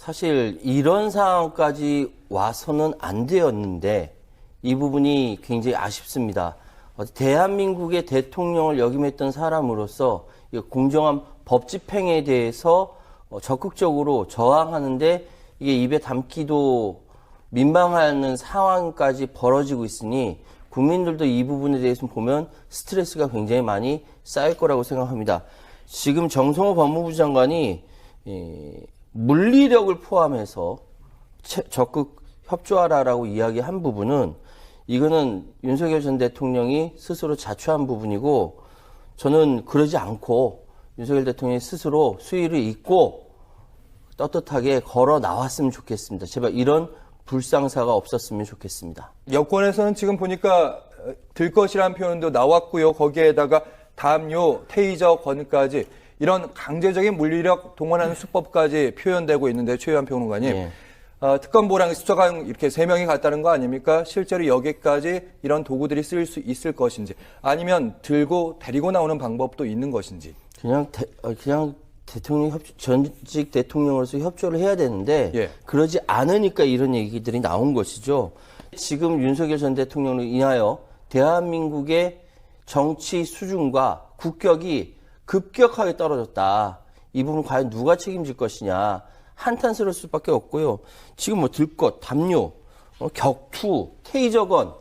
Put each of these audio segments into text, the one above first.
사실 이런 상황까지 와서는 안 되었는데 이 부분이 굉장히 아쉽습니다. 어, 대한민국의 대통령을 역임했던 사람으로서 이 공정한 법 집행에 대해서 어, 적극적으로 저항하는데 이게 입에 담기도 민망하는 상황까지 벌어지고 있으니 국민들도 이 부분에 대해서 보면 스트레스가 굉장히 많이 쌓일 거라고 생각합니다. 지금 정성호 법무부 장관이 이 물리력을 포함해서 채- 적극 협조하라라고 이야기한 부분은 이거는 윤석열 전 대통령이 스스로 자초한 부분이고 저는 그러지 않고 윤석열 대통령이 스스로 수위를 잊고 떳떳하게 걸어 나왔으면 좋겠습니다. 제발 이런 불상사가 없었으면 좋겠습니다. 여권에서는 지금 보니까 어, 들 것이라는 표현도 나왔고요. 거기에다가 담요, 테이저 건까지 이런 강제적인 물리력 동원하는 수법까지 표현되고 있는데 최유한 평론가님. 예. 어, 특검보랑 수사관 이렇게 세 명이 갔다는 거 아닙니까? 실제로 여기까지 이런 도구들이 쓸수 있을 것인지 아니면 들고 데리고 나오는 방법도 있는 것인지. 그냥 대, 어, 그냥 대통령 협 전직 대통령으로서 협조를 해야 되는데 예. 그러지 않으니까 이런 얘기들이 나온 것이죠. 지금 윤석열 전 대통령을 인하여 대한민국의 정치 수준과 국격이 급격하게 떨어졌다. 이 부분 과연 누가 책임질 것이냐 한탄스러울 수밖에 없고요. 지금 뭐 들것, 담요, 어, 격투, 테이저건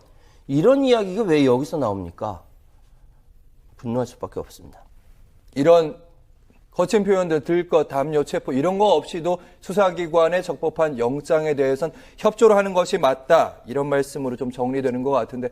이런 이야기가 왜 여기서 나옵니까? 분노할 수밖에 없습니다. 이런 거친 표현들 들것, 담요, 체포 이런 거 없이도 수사기관의 적법한 영장에 대해선 협조를 하는 것이 맞다 이런 말씀으로 좀 정리되는 것 같은데